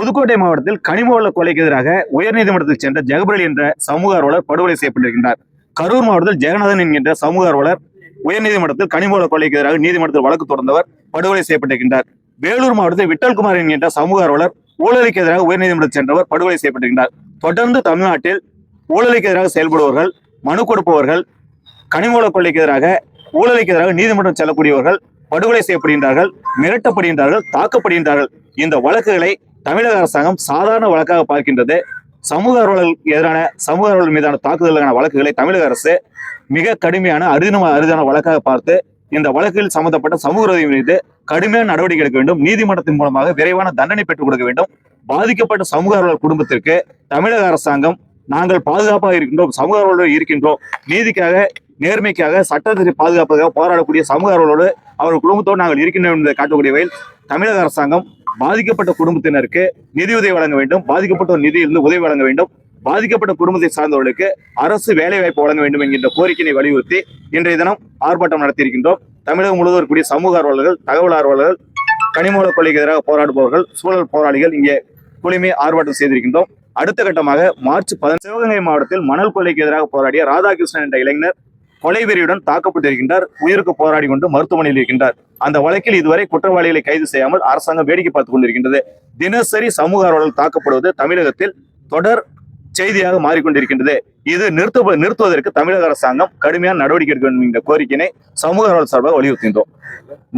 புதுக்கோட்டை மாவட்டத்தில் கனிம வள கொலைக்கு எதிராக உயர்நீதிமன்றத்தில் சென்ற ஜெகபரலி என்ற சமூக ஆர்வலர் படுகொலை செய்யப்பட்டிருக்கின்றார். கரூர் மாவட்டத்தில் ஜெகநாதன் என்கின்ற சமூக ஆர்வலர் உயர்நீதிமன்றத்தில் கனிம வள கொலைக்கு எதிராக நீதிமன்றத்தில் வழக்கு தொடர்ந்தவர் படுகொலை செய்யப்பட்டிருக்கின்றார். வேலூர் மாவட்டத்தில் விட்டல்குமார் என்கின்ற சமூக ஆர்வலர் ஊழலுக்கு எதிராக உயர்நீதிமன்றத்தில் சென்றவர் படுகொலை செய்யப்பட்டிருக்கின்றார். தொடர்ந்து தமிழ்நாட்டில் ஊழலுக்கு எதிராக செயல்படுபவர்கள் மனு கொடுப்பவர்கள் கனிம வள கொள்ளைக்கு எதிராக ஊழலுக்கு எதிராக நீதிமன்றம் செல்லக்கூடியவர்கள் படுகொலை செய்யப்படுகின்றார்கள் மிரட்டப்படுகின்றார்கள் தாக்கப்படுகின்றார்கள். இந்த வழக்குகளை தமிழக அரசாங்கம் சாதாரண வழக்காக பார்க்கின்றது. சமூக ஆர்வலர்களுக்கு எதிரான சமூக ஆர்வலர்கள் மீதான தாக்குதலுக்கான வழக்குகளை தமிழக அரசு மிக கடுமையான அரிதின அரிதான வழக்காக பார்த்து இந்த வழக்கில் சம்பந்தப்பட்ட சமூக உதவி மீது கடுமையான நடவடிக்கை எடுக்க வேண்டும். நீதிமன்றத்தின் மூலமாக விரைவான தண்டனை பெற்றுக் கொடுக்க வேண்டும். பாதிக்கப்பட்ட சமூக ஆர்வலர் குடும்பத்திற்கு தமிழக அரசாங்கம் நாங்கள் பாதுகாப்பாக இருக்கின்றோம் சமூக ஆர்வலர்கள் இருக்கின்றோம். நீதிக்காக நேர்மைக்காக சட்டத்தை பாதுகாப்பதாக போராடக்கூடிய சமூக ஆர்வலரோடு அவர் குடும்பத்தோடு நாங்கள் இருக்கின்றோம் என்பதை காட்டக்கூடிய வகையில் தமிழக அரசாங்கம் பாதிக்கப்பட்ட குடும்பத்தினருக்கு நிதியுதவி வழங்க வேண்டும். பாதிக்கப்பட்ட நிதியிலிருந்து உதவி வழங்க வேண்டும். பாதிக்கப்பட்ட குடும்பத்தை சார்ந்தவர்களுக்கு அரசு வேலைவாய்ப்பு வழங்க வேண்டும் என்கின்ற கோரிக்கையை வலியுறுத்தி இன்றைய தினம் ஆர்ப்பாட்டம் நடத்தியிருக்கின்றோம். தமிழகம் முழுவதும் இருக்கக்கூடிய சமூக ஆர்வலர்கள் தகவல் ஆர்வலர்கள் கனிமூல கொலைக்கு எதிராக போராடுபவர்கள் சூழல் போராளிகள் இங்கே குழுமி ஆர்ப்பாட்டம் செய்திருக்கின்றோம். அடுத்த கட்டமாக மார்ச் பதினஞ்சு சிவகங்கை மாவட்டத்தில் மணல் கொள்ளைக்கு எதிராக போராடிய ராதாகிருஷ்ணன் என்ற இளைஞர் கொலைவெறியுடன் தாக்கப்பட்டிருக்கின்றார். உயிருக்கு போராடி கொண்டு மருத்துவமனையில் இருக்கின்றார். அந்த வழக்கில் இதுவரை குற்றவாளிகளை கைது செய்யாமல் அரசாங்கம் வேடிக்கை பார்த்துக் கொண்டிருக்கின்றது. தினசரி சமூக ஆர்வலர்கள் தாக்கப்படுவது தமிழகத்தில் தொடர் செய்தியாக மாறிக்கொண்டிருக்கின்றது. இது நிறுத்த நிறுத்துவதற்கு தமிழக அரசாங்கம் கடுமையான நடவடிக்கை எடுக்க வேண்டும் என்ற கோரிக்கையினை சமூக ஆர்வலர் சார்பாக வலியுறுத்துகின்றோம்.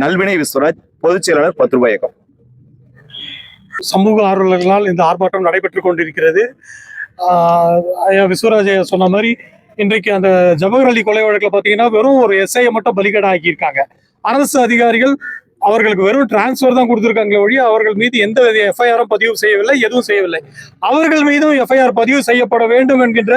நல்வினை விஸ்வராஜ் பொதுச் செயலாளர் பத்து ரூபாய் இயக்கம் சமூக ஆர்வலர்களால் இந்த ஆர்ப்பாட்டம் நடைபெற்றுக் கொண்டிருக்கிறது. ஆஹ் ஐயா விஸ்வராஜ் ஐயா சொன்ன மாதிரி இன்றைக்கு அந்த ஜவஹர் அலி கொலை வழக்கில் பார்த்தீங்கன்னா வெறும் ஒரு எஸ்ஐயை மட்டும் பலிகடா ஆக்கியிருக்காங்க அரசு அதிகாரிகள் அவர்களுக்கு வெறும் டிரான்ஸ்ஃபர் தான் கொடுத்துருக்காங்களே ஒழிய அவர்கள் மீது எந்த வித எஃப்ஐஆரும் பதிவு செய்யவில்லை எதுவும் செய்யவில்லை. அவர்கள் மீதும் எஃப்ஐஆர் பதிவு செய்யப்பட வேண்டும் என்கின்ற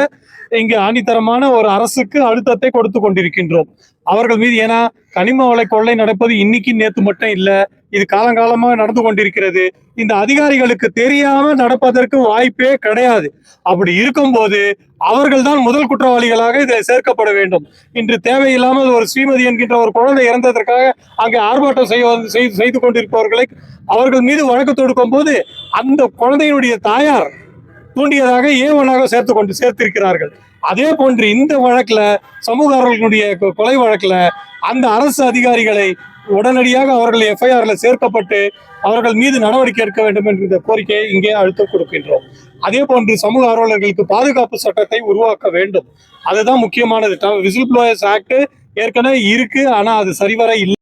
இங்கு ஆணித்தரமான ஒரு அரசுக்கு அழுத்தத்தை கொடுத்து கொண்டிருக்கின்றோம். அவர்கள் மீது ஏன்னா கனிம வளை கொள்ளை நடப்பது இன்னைக்கு நேத்து மட்டும் இல்ல இது காலங்காலமாக நடந்து கொண்டிருக்கிறது. இந்த அதிகாரிகளுக்கு தெரியாம நடப்பதற்கு வாய்ப்பே கிடையாது. அப்படி இருக்கும்போது அவர்கள் தான் முதல் குற்றவாளிகளாக இதில் சேர்க்கப்பட வேண்டும். இன்று தேவையில்லாமல் ஒரு ஸ்ரீமதி என்கின்ற ஒரு குழந்தை இறந்ததற்காக அங்கே ஆர்ப்பாட்டம் செய்ய செய்து செய்து கொண்டிருப்பவர்களை அவர்கள் மீது வழக்கு தொடுக்கும் போது அந்த குழந்தையினுடைய தாயார் தூண்டியதாக ஏவனாக சேர்த்து கொண்டு சேர்த்திருக்கிறார்கள். அதே போன்று இந்த வழக்கில் சமூக ஆர்வலர்களுடைய கொ- கொலை வழக்கில் அந்த அரசு அதிகாரிகளை உடனடியாக அவர்கள் எஃப்ஐஆர்ல சேர்க்கப்பட்டு அவர்கள் மீது நடவடிக்கை எடுக்க வேண்டும் என்ற கோரிக்கையை இங்கே அழுத்தம் கொடுக்கின்றோம். அதே போன்று சமூக ஆர்வலர்களுக்கு பாதுகாப்பு சட்டத்தை உருவாக்க வேண்டும். அதுதான் முக்கியமானது. விசில் ப்ளோயர்ஸ் ஆக்ட் ஏற்கனவே இருக்கு. ஆனா அது சரிவர இல்லை.